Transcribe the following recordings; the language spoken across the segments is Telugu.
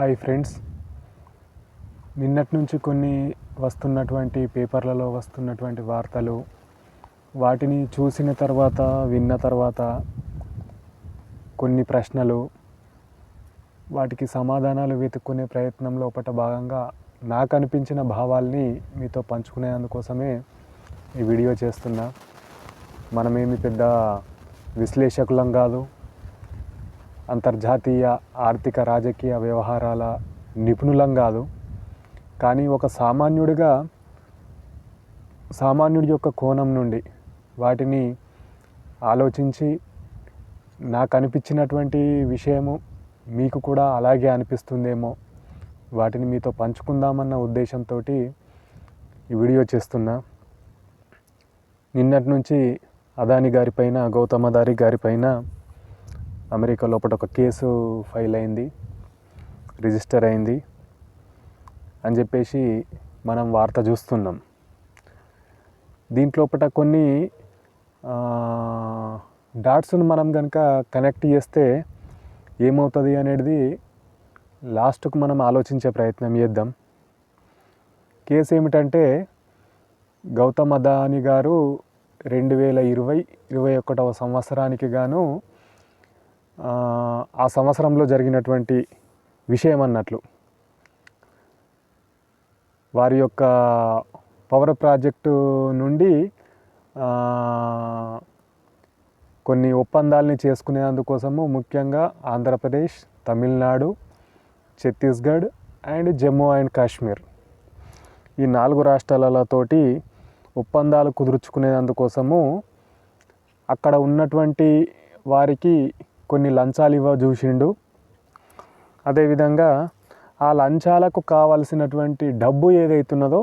Hi friends. నిన్నటి నుంచి కొన్ని వస్తున్నటువంటి పేపర్లలో వస్తున్నటువంటి వార్తలు వాటిని చూసిన తర్వాత విన్న తర్వాత కొన్ని ప్రశ్నలు వాటికి సమాధానాలు వెతుక్కునే ప్రయత్నంలో ఒకట భాగంగా నాకు అనిపించిన భావాల్ని మీతో పంచుకునేందుకోసమే ఈ వీడియో చేస్తున్నా. మనమేమి పెద్ద విశ్లేషకులం కాదు అంతర్జాతీయ ఆర్థిక రాజకీయ వ్యవహారాల నిపుణులం కాదు. కానీ ఒక సామాన్యుడిగా సామాన్యుడి యొక్క కోణం నుండి వాటిని ఆలోచించి నాకు అనిపించినటువంటి విషయము మీకు కూడా అలాగే అనిపిస్తుందేమో వాటిని మీతో పంచుకుందామన్న ఉద్దేశంతో ఈ వీడియో చేస్తున్నా. నిన్నటి నుంచి అదాని గారిపైన గౌతమ దారి గారిపైన అమెరికా లోపల ఒక కేసు ఫైల్ అయింది రిజిస్టర్ అయింది అని చెప్పేసి మనం వార్త చూస్తున్నాం. దీంట్లోపట కొన్ని డాట్స్ను మనం కనుక కనెక్ట్ చేస్తే ఏమవుతుంది అనేది లాస్ట్కు మనం ఆలోచించే ప్రయత్నం చేద్దాం. కేసు ఏమిటంటే గౌతమ్ అదాని గారు రెండు వేల ఇరవై ఇరవై ఒకటవ సంవత్సరానికి గాను ఆ సంవత్సరంలో జరిగినటువంటి విషయం అన్నట్లు వారి యొక్క పవర్ ప్రాజెక్టు నుండి కొన్ని ఒప్పందాలని చేసుకునేందుకోసము ముఖ్యంగా ఆంధ్రప్రదేశ్ తమిళనాడు ఛత్తీస్గఢ్ అండ్ జమ్మూ అండ్ కాశ్మీర్. ఈ నాలుగు రాష్ట్రాలతోటి ఒప్పందాలు కుదుర్చుకునేందుకోసము అక్కడ ఉన్నటువంటి వారికి కొన్ని లంచాలు ఇవ్వ చూసిండు. అదేవిధంగా ఆ లంచాలకు కావలసినటువంటి డబ్బు ఏదైతున్నదో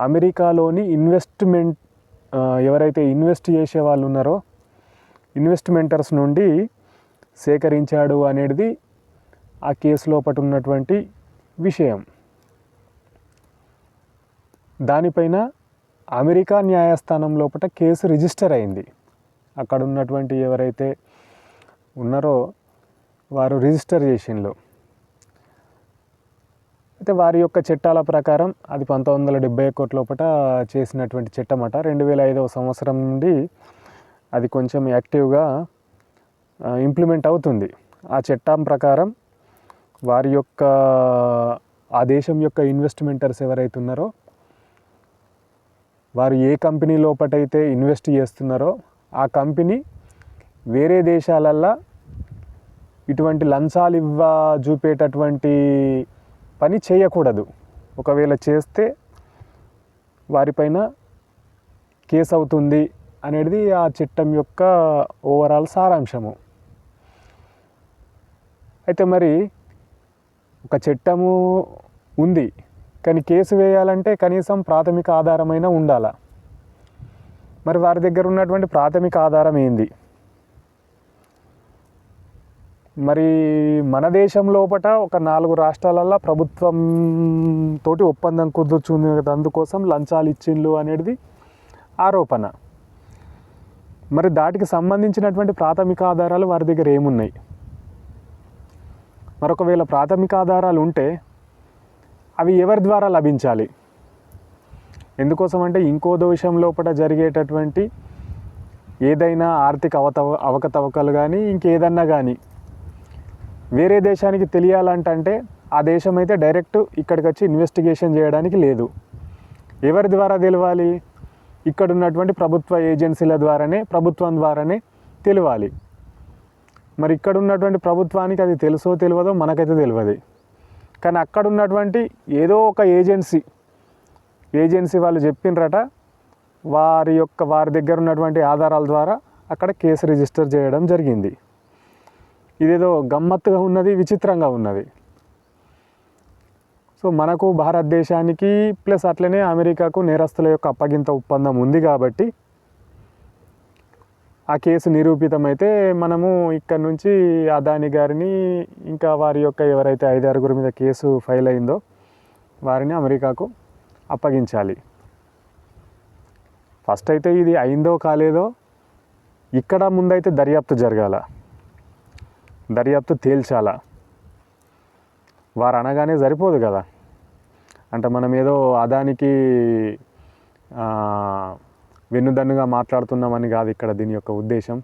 అమెరికాలోని ఇన్వెస్ట్మెంట్ ఎవరైతే ఇన్వెస్ట్ చేసే వాళ్ళు ఉన్నారో ఇన్వెస్ట్మెంటర్స్ నుండి సేకరించాడు అనేది ఆ కేసులో ఉన్నటువంటి విషయం. దానిపైన అమెరికా న్యాయస్థానం లోపల కేసు రిజిస్టర్ అయింది. అక్కడ ఉన్నటువంటి ఎవరైతే ఉన్నారో వారు రిజిస్టర్ చేసిండ్రు అయితే వారి యొక్క చట్టాల ప్రకారం అది పంతొమ్మిది వందల డెబ్బై ఒకటి లోపల చేసినటువంటి చట్టం అట రెండు వేల ఐదవ సంవత్సరం నుండి అది కొంచెం యాక్టివ్గా ఇంప్లిమెంట్ అవుతుంది. ఆ చట్టం ప్రకారం వారి యొక్క ఆ దేశం యొక్క ఇన్వెస్ట్మెంటర్స్ ఎవరైతే ఉన్నారో వారు ఏ కంపెనీ లోపటైతే ఇన్వెస్ట్ చేస్తున్నారో ఆ కంపెనీ వేరే దేశాలల్లో ఇటువంటి లంచాలు ఇవ్వ చూపేటటువంటి పని చేయకూడదు. ఒకవేళ చేస్తే వారిపైన కేసు అవుతుంది అనేది ఆ చట్టం యొక్క ఓవరాల్ సారాంశము. అయితే మరి ఒక చట్టము ఉంది. కానీ కేసు వేయాలంటే కనీసం ప్రాథమిక ఆధారమైన ఉండాల? మరి వారి దగ్గర ఉన్నటువంటి ప్రాథమిక ఆధారం ఏంది? మరి మన దేశం లోపల ఒక నాలుగు రాష్ట్రాలల్లో ప్రభుత్వం తోటి ఒప్పందం కుదుర్చుంది కదా అందుకోసం లంచాలు ఇచ్చిండ్లు అనేది ఆరోపణ. మరి దాటికి సంబంధించినటువంటి ప్రాథమిక ఆధారాలు వారి దగ్గర ఏమున్నాయి? మరొకవేళ ప్రాథమిక ఆధారాలు ఉంటే అవి ఎవరి ద్వారా లభించాలి? ఎందుకోసం అంటే ఇంకో దోషం లోపల జరిగేటటువంటి ఏదైనా ఆర్థిక అవతవ అవకతవకలు కానీ ఇంకేదన్నా కానీ వేరే దేశానికి తెలియాలంటే ఆ దేశం అయితే డైరెక్ట్ ఇక్కడికి వచ్చి ఇన్వెస్టిగేషన్ చేయడానికి లేదు. ఎవరి ద్వారా తెలియాలి ఇక్కడ ఉన్నటువంటి ప్రభుత్వ ఏజెన్సీల ద్వారానే ప్రభుత్వం ద్వారానే తెలియాలి మరి ఇక్కడ ఉన్నటువంటి ప్రభుత్వానికి అది తెలుసో తెలియదో మనకైతే తెలియదు కానీ అక్కడ ఉన్నటువంటి ఏదో ఒక ఏజెన్సీ ఏజెన్సీ వాళ్ళు చెప్పిండ్రట వారి యొక్క వారి దగ్గర ఉన్నటువంటి ఆధారాల ద్వారా అక్కడ కేసు రిజిస్టర్ చేయడం జరిగింది. ఇదేదో గమ్మత్తుగా ఉన్నది విచిత్రంగా ఉన్నది. సో మనకు భారతదేశానికి ప్లస్ అట్లనే అమెరికాకు నేరస్తుల యొక్క అప్పగింత ఒప్పందం ఉంది కాబట్టి ఆ కేసు నిరూపితమైతే మనము ఇక్కడ నుంచి అదాని గారిని ఇంకా వారి యొక్క ఎవరైతే ఐదారుగురు మీద కేసు ఫైల్ అయిందో వారిని అమెరికాకు అప్పగించాలి. ఫస్ట్ అయితే ఇది అయిందో కాలేదో ఇక్కడ ముందైతే దర్యాప్తు జరగాల. దర్యాప్తు తేల్చాలా. వారు అనగానే సరిపోదు కదా. అంటే మనం ఏదో అదానికి వెన్నుదన్నుగా మాట్లాడుతున్నామని కాదు ఇక్కడ దీని యొక్క ఉద్దేశం.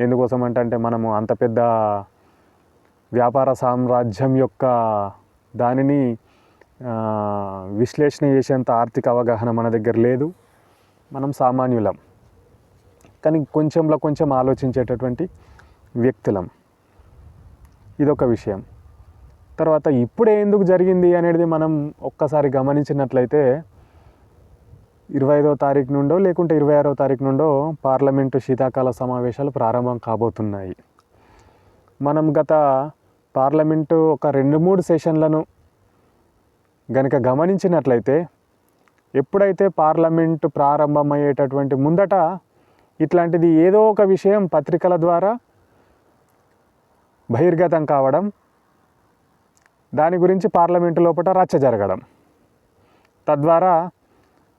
ఎందుకోసం అంటే మనము అంత పెద్ద వ్యాపార సామ్రాజ్యం యొక్క దానిని విశ్లేషణ చేసేంత ఆర్థిక అవగాహన మన దగ్గర లేదు. మనం సామాన్యులం. కానీ కొంచెంలో కొంచెం ఆలోచించేటటువంటి వ్యక్తులం. ఇదొక విషయం. తర్వాత ఇప్పుడే ఎందుకు జరిగింది అనేది మనం ఒక్కసారి గమనించినట్లయితే ఇరవై ఐదో తారీఖు నుండో లేకుంటే ఇరవై ఆరో తారీఖు నుండో పార్లమెంటు శీతాకాల సమావేశాలు ప్రారంభం కాబోతున్నాయి. మనం గత పార్లమెంటు ఒక రెండు మూడు సెషన్లను గనుక గమనించినట్లయితే ఎప్పుడైతే పార్లమెంటు ప్రారంభమయ్యేటటువంటి ముందట ఇట్లాంటిది ఏదో ఒక విషయం పత్రికల ద్వారా బహిర్గతం కావడం దాని గురించి పార్లమెంటు లోపల రచ్చ జరగడం. తద్వారా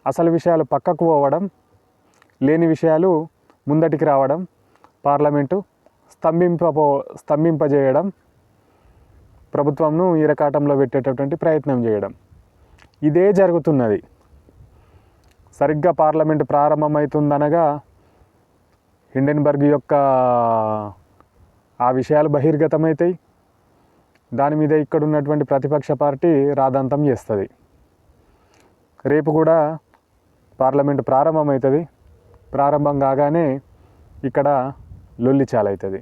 అసలు విషయాలు పక్కకు పోవడం లేని విషయాలు ముందటికి రావడం పార్లమెంటు స్తంభింపబో స్తంభింపజేయడం ప్రభుత్వంను ఈరకాటంలో పెట్టేటటువంటి ప్రయత్నం చేయడం. ఇదే జరుగుతున్నది. సరిగ్గా పార్లమెంటు ప్రారంభమవుతుందనగా హిండెన్బర్గ్ యొక్క ఆ విషయాలు బహిర్గతమవుతాయి. దాని మీద ఇక్కడ ఉన్నటువంటి ప్రతిపక్ష పార్టీ రాదాంతం చేస్తుంది. రేపు కూడా పార్లమెంటు ప్రారంభమవుతుంది. ప్రారంభం కాగానే ఇక్కడ లొల్లి చాలవుతుంది.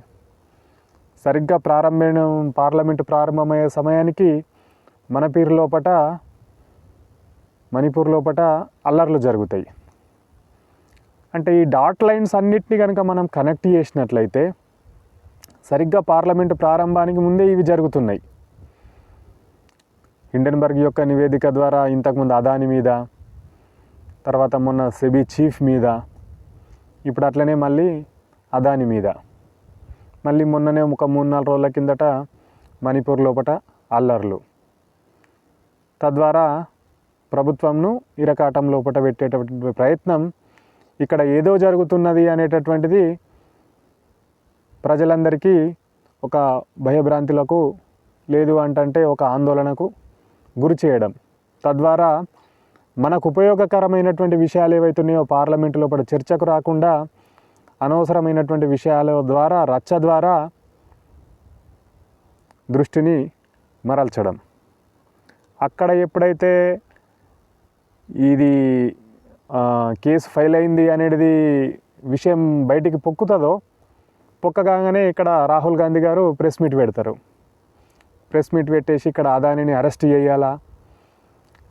సరిగ్గా ప్రారంభమైన పార్లమెంటు ప్రారంభమయ్యే సమయానికి మనపీరు లోపట మణిపూర్ లోపట అల్లర్లు జరుగుతాయి. అంటే ఈ డాట్ లైన్స్ అన్నిటిని కనుక మనం కనెక్ట్ చేసినట్లయితే సరిగ్గా పార్లమెంటు ప్రారంభానికి ముందే ఇవి జరుగుతున్నాయి. హిండెన్బర్గ్ యొక్క నివేదిక ద్వారా ఇంతకుముందు అదాని మీద తర్వాత మొన్న సెబీ చీఫ్ మీద ఇప్పుడు అట్లనే మళ్ళీ అదాని మీద. మళ్ళీ మొన్ననే ఒక మూడు నాలుగు రోజుల కిందట మణిపూర్ లోపట అల్లర్లు. తద్వారా ప్రభుత్వంను ఇరకాటం లోపట పెట్టేటటువంటి ప్రయత్నం ఇక్కడ ఏదో జరుగుతున్నది అనేటటువంటిది ప్రజలందరికీ ఒక భయభ్రాంతులకు లేదు అంటే ఒక ఆందోళనకు గురి చేయడం. తద్వారా మనకు ఉపయోగకరమైనటువంటి విషయాలు ఏవైతున్నాయో పార్లమెంటు లోపల చర్చకు రాకుండా అనవసరమైనటువంటి విషయాల ద్వారా రచ్చ ద్వారా దృష్టిని మరల్చడం. అక్కడ ఎప్పుడైతే ఇది కేసు ఫైల్ అయింది అనేది విషయం బయటికి పొక్కుతుందో పొక్కగానే ఇక్కడ రాహుల్ గాంధీ గారు ప్రెస్ మీట్ పెడతారు. ప్రెస్ మీట్ పెట్టేసి ఇక్కడ అదానిని అరెస్ట్ చేయాలా?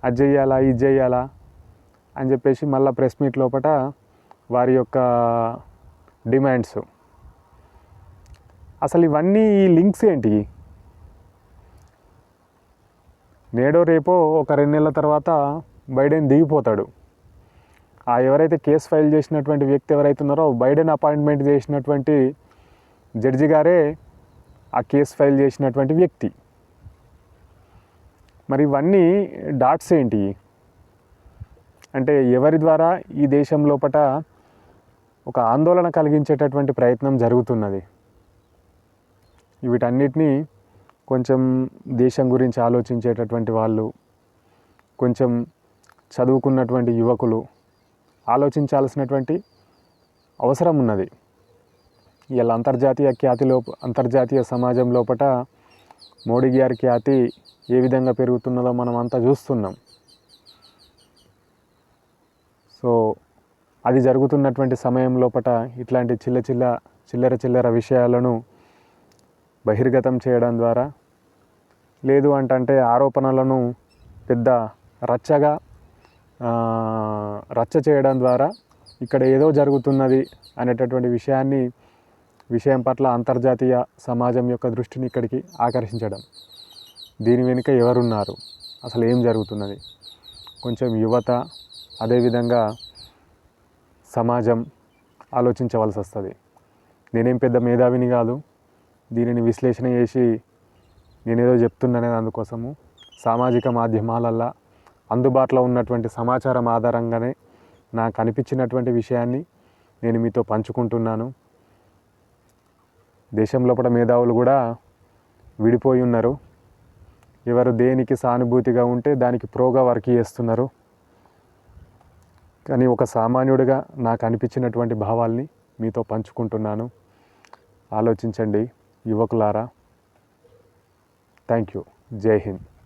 అది చేయాలా? ఇది చేయాలా? అని చెప్పేసి మళ్ళీ ప్రెస్ మీట్ లోపల వారి యొక్క డిమాండ్స్. అసలు ఇవన్నీ ఈ లింక్స్ ఏంటి? నేడో రేపో ఒక రెండు నెలల తర్వాత బైడెన్ దిగిపోతాడు. ఆ ఎవరైతే కేసు ఫైల్ చేసినటువంటి వ్యక్తి ఎవరైతే ఉన్నారో బైడెన్ అపాయింట్మెంట్ చేసినటువంటి జడ్జి గారే ఆ కేసు ఫైల్ చేసినటువంటి వ్యక్తి. మరి ఇవన్నీ డాట్స్ ఏంటి? అంటే ఎవరి ద్వారా ఈ దేశం లోపట ఒక ఆందోళన కలిగించేటటువంటి ప్రయత్నం జరుగుతున్నది? వీటన్నిటినీ కొంచెం దేశం గురించి ఆలోచించేటటువంటి వాళ్ళు కొంచెం చదువుకున్నటువంటి యువకులు ఆలోచించాల్సినటువంటి అవసరం ఉన్నది. ఇలా అంతర్జాతీయ ఖ్యాతి లోప అంతర్జాతీయ సమాజం లోపల మోడీ గారి ఖ్యాతి ఏ విధంగా పెరుగుతున్నదో మనం అంతా చూస్తున్నాం. సో అది జరుగుతున్నటువంటి సమయం లోపల ఇట్లాంటి చిల్ల చిల్ల చిల్లర చిల్లర విషయాలను బహిర్గతం చేయడం ద్వారా లేదు అంటే ఆరోపణలను పెద్ద రచ్చగా రచ్చ చేయడం ద్వారా ఇక్కడ ఏదో జరుగుతున్నది అనేటటువంటి విషయాన్ని విషయం పట్ల అంతర్జాతీయ సమాజం యొక్క దృష్టిని ఇక్కడికి ఆకర్షించడం. దీని వెనుక ఎవరున్నారు? అసలు ఏం జరుగుతున్నది? కొంచెం యువత అదేవిధంగా సమాజం ఆలోచించవలసి వస్తుంది. నేనేం పెద్ద మేధావిని కాదు. దీనిని విశ్లేషణ చేసి నేనేదో చెప్తున్నానే అందుకోసము సామాజిక మాధ్యమాలల్లో అందుబాటులో ఉన్నటువంటి సమాచారం ఆధారంగానే నాకు అనిపించినటువంటి విషయాన్ని నేను మీతో పంచుకుంటున్నాను. దేశం లోపల మేధావులు కూడా విడిపోయి ఉన్నారు. ఎవరు దేనికి సానుభూతిగా ఉంటే దానికి ప్రోగా వర్క్ చేస్తున్నారు. కానీ ఒక సామాన్యుడిగా నాకు అనిపించినటువంటి భావాల్ని మీతో పంచుకుంటున్నాను. ఆలోచించండి యువకులారా. Thank you. జై హింద్.